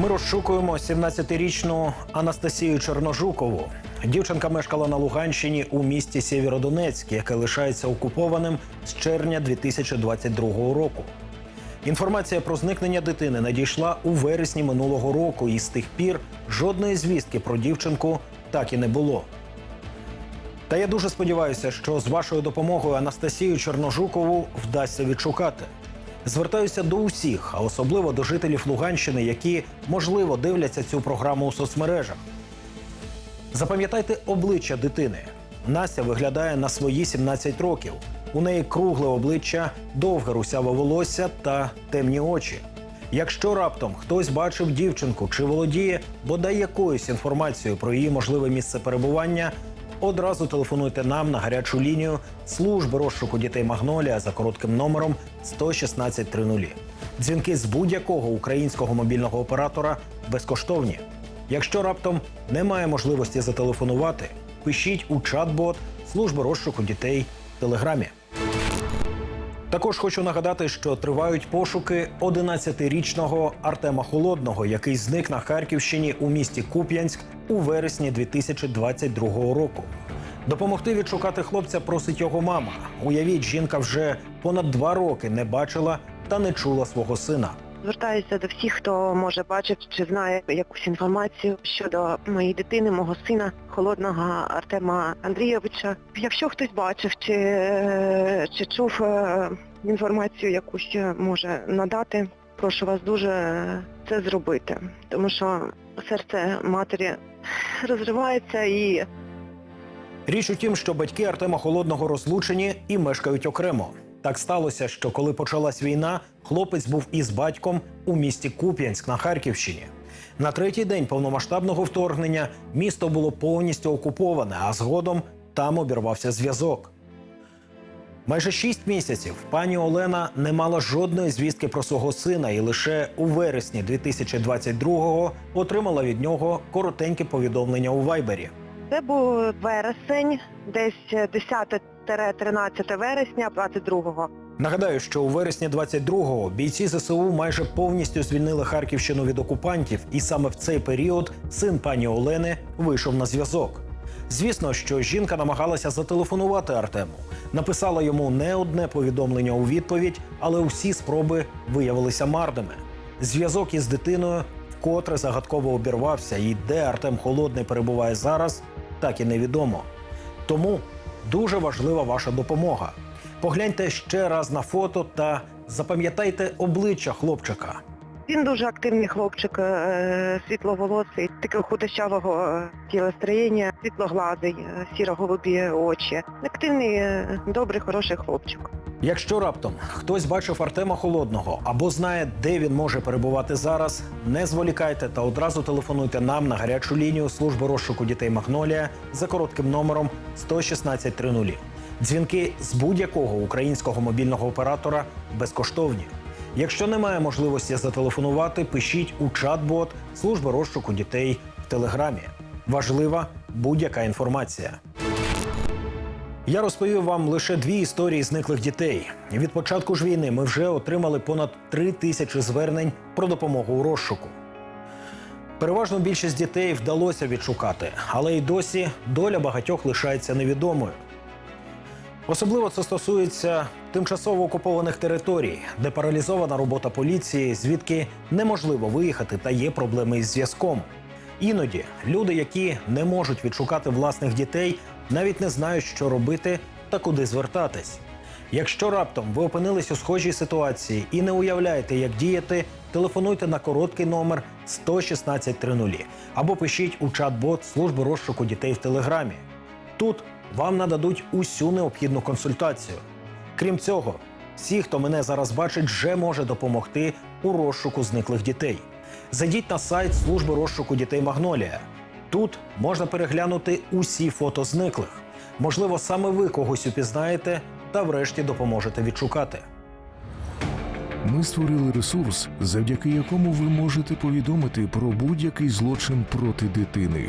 Ми розшукуємо 17-річну Анастасію Чорножукову. Дівчинка мешкала на Луганщині у місті Сєвєродонецьк, яке лишається окупованим з червня 2022 року. Інформація про зникнення дитини надійшла у вересні минулого року, і з тих пір жодної звістки про дівчинку так і не було. Та я дуже сподіваюся, що з вашою допомогою Анастасію Чорножукову вдасться відшукати. Звертаюся до усіх, а особливо до жителів Луганщини, які можливо дивляться цю програму у соцмережах. Запам'ятайте обличчя дитини. Настя виглядає на свої 17 років. У неї кругле обличчя, довге русяве волосся та темні очі. Якщо раптом хтось бачив дівчинку чи володіє бодай якоюсь інформацією про її можливе місце перебування, одразу телефонуйте нам на гарячу лінію служби розшуку дітей Магнолія за коротким номером 11630. Дзвінки з будь-якого українського мобільного оператора безкоштовні. Якщо раптом немає можливості зателефонувати, пишіть у чат-бот служби розшуку дітей в телеграмі. Також хочу нагадати, що тривають пошуки 11-річного Артема Холодного, який зник на Харківщині у місті Куп'янськ у вересні 2022 року. Допомогти відшукати хлопця просить його мама. Уявіть, жінка вже понад два роки не бачила та не чула свого сина. Звертаюся до всіх, хто може бачити чи знає якусь інформацію щодо моєї дитини, мого сина, холодного Артема Андрійовича. Якщо хтось бачив чи, е, чи чув е, інформацію, якусь може надати, прошу вас дуже це зробити, тому що серце матері розривається і Річ у тім, що батьки Артема Холодного розлучені і мешкають окремо. Так сталося, що коли почалась війна, хлопець був із батьком у місті Куп'янськ на Харківщині. На третій день повномасштабного вторгнення місто було повністю окуповане, а згодом там обірвався зв'язок. Майже шість місяців пані Олена не мала жодної звістки про свого сина, і лише у вересні 2022-го отримала від нього коротеньке повідомлення у Вайбері. це був вересень, десь 10-13 вересня 22-го. Нагадаю, що у вересні 22-го бійці ЗСУ майже повністю звільнили Харківщину від окупантів, і саме в цей період син пані Олени вийшов на зв'язок. Звісно, що жінка намагалася зателефонувати Артему, написала йому не одне повідомлення у відповідь, але усі спроби виявилися марними. Зв'язок із дитиною вкотре загадково обірвався, і де Артем Холодний перебуває зараз, так і невідомо. Тому дуже важлива ваша допомога. Погляньте ще раз на фото та запам'ятайте обличчя хлопчика. Він дуже активний хлопчик, е, світловолосий, такого худощавого е, тілостроєння, світлоглазий, е, сіро-голубі очі. Активний, добрий, хороший хлопчик. Якщо раптом хтось бачив Артема Холодного або знає, де він може перебувати зараз, не зволікайте та одразу телефонуйте нам на гарячу лінію служби розшуку дітей Магнолія за коротким номером 11630. Дзвінки з будь-якого українського мобільного оператора безкоштовні. Якщо немає можливості зателефонувати, пишіть у чат-бот служби розшуку дітей в телеграмі. Важлива будь-яка інформація. Я розповів вам лише дві історії зниклих дітей. Від початку ж війни ми вже отримали понад три тисячі звернень про допомогу у розшуку. Переважну більшість дітей вдалося відшукати, але й досі доля багатьох лишається невідомою. Особливо це стосується тимчасово окупованих територій, де паралізована робота поліції, звідки неможливо виїхати та є проблеми із зв'язком. Іноді люди, які не можуть відшукати власних дітей, навіть не знають, що робити та куди звертатись. Якщо раптом ви опинились у схожій ситуації і не уявляєте, як діяти, телефонуйте на короткий номер 11630 або пишіть у чат-бот служби розшуку дітей в телеграмі. Тут вам нададуть усю необхідну консультацію. Крім цього, всі, хто мене зараз бачить, вже може допомогти у розшуку зниклих дітей. Зайдіть на сайт служби розшуку дітей Магнолія. Тут можна переглянути усі фото зниклих. Можливо, саме ви когось упізнаєте та врешті допоможете відшукати. Ми створили ресурс, завдяки якому ви можете повідомити про будь-який злочин проти дитини.